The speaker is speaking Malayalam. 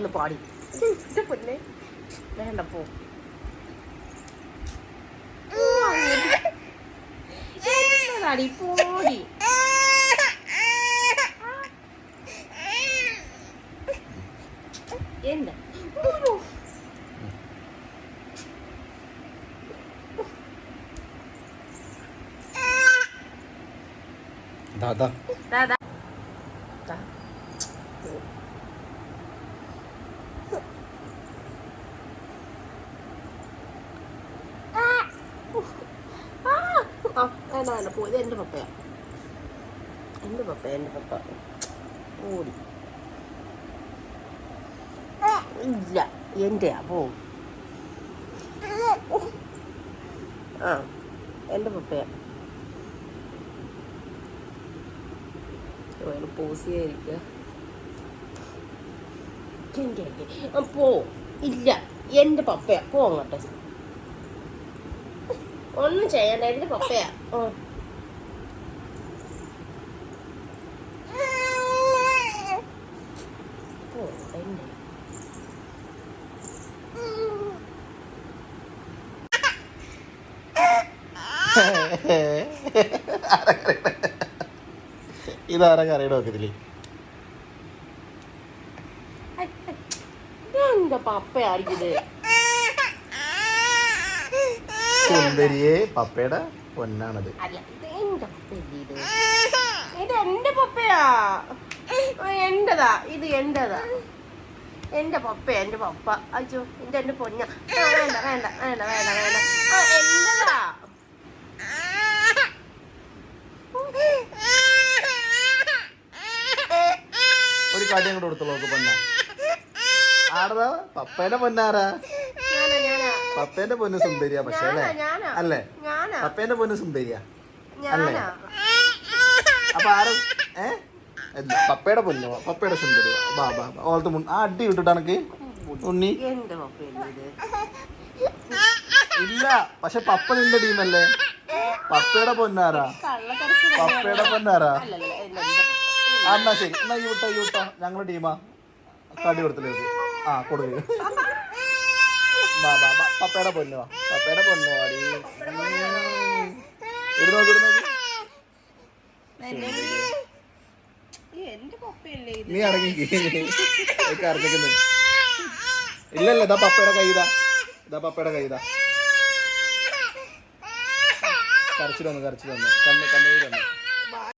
ഒന്ന് പാടി. ഇത് പൊന്നെ. വേണ്ട പോ. എന്നതാടി പോടി. എന്താ. ദാദാ ദാ, ദാ. ദാ. ആ. ആ, വേണ്ട വേണ്ട പോ ഇത് എന്റെ പപ്പയാ. എന്റെ പപ്പ എന്റെ പപ്പ. ഓടി. ഇല്ല എന്റെയാ. പോ. ആ എന്റെ പപ്പയാ. പോസ് ചെയ്യാതിരിക്കുക. എന്റെ എന്റെ പോ. ഇല്ല എന്റെ പപ്പയാ. പോ അങ്ങോട്ട്. ഒന്നും ചെയ്യണ്ട എന്റെ പപ്പയാ. എന്റെ ഇതാരാ കറിയുടെ നോക്കത്തില്ലേ പപ്പയായിരിക്കും സുന്ദരിയെ പപ്പയുടെ പൊന്നാണത്. ഇത് എന്റെ പപ്പയാ. എന്റേതാ ഇത് എന്റേതാ എന്റെ പപ്പ എന്റെ പപ്പ. അയ്യോ ഇത് എന്റെ പൊന്ന. വേണ്ട വേണ്ട വേണ്ട വേണ്ട വേണ്ട. ആ, ഒരു കാര്യം കൂടെ കൊടുത്തോളൂ നോക്ക് പൊന്ന. ആടതാ പപ്പേന്റെ പൊന്നാരാ? പപ്പേന്റെ പൊന്ന് സുന്ദരിയാ പക്ഷെ അല്ലേ? അല്ലേ? പപ്പേന്റെ പൊന്ന് സുന്ദരിയാ. അല്ലേ? അപ്പൊ ആരും ഏ? പപ്പയുടെ പൊന്നോ? പപ്പയുടെ സുന്ദരി ബാബാ. ഓളത്തെ മുൻ ആ അടി വിട്ടിട്ട് എനക്ക് ഉണ്ണി? ഇല്ല. പക്ഷെ പപ്പ നിന്റെ ടീമല്ലേ? പപ്പയുടെ പൊന്നാരാ പപ്പയുടെ പൊന്നാരാ ആ, എന്നാ ശരി. എന്നാ ഈ വിട്ടോ ഈ വിട്ടോ. ഞങ്ങളുടെ ടീമാ. കടി കൊടുത്തില്ലേ? ആ കൊടുക്കുക ബാ ബാ ബാ പപ്പയുടെ പൊന്നു വാ. പപ്പയുടെ പൊന്നു വാടി. ഇവിടെ നോക്കി ഇവിടെ നോക്കി. നീ ഇറങ്ങി. ഇറങ്ങിക്കുന്നു ഇല്ലല്ല ഇതാ പപ്പയുടെ കൈതാ ഇതാ. പപ്പയുടെ കൈതാ കരച്ചിട്ടൊന്ന് കരച്ചിൽ വന്നു കണ്ണ് കണ്ണീര് വന്നു.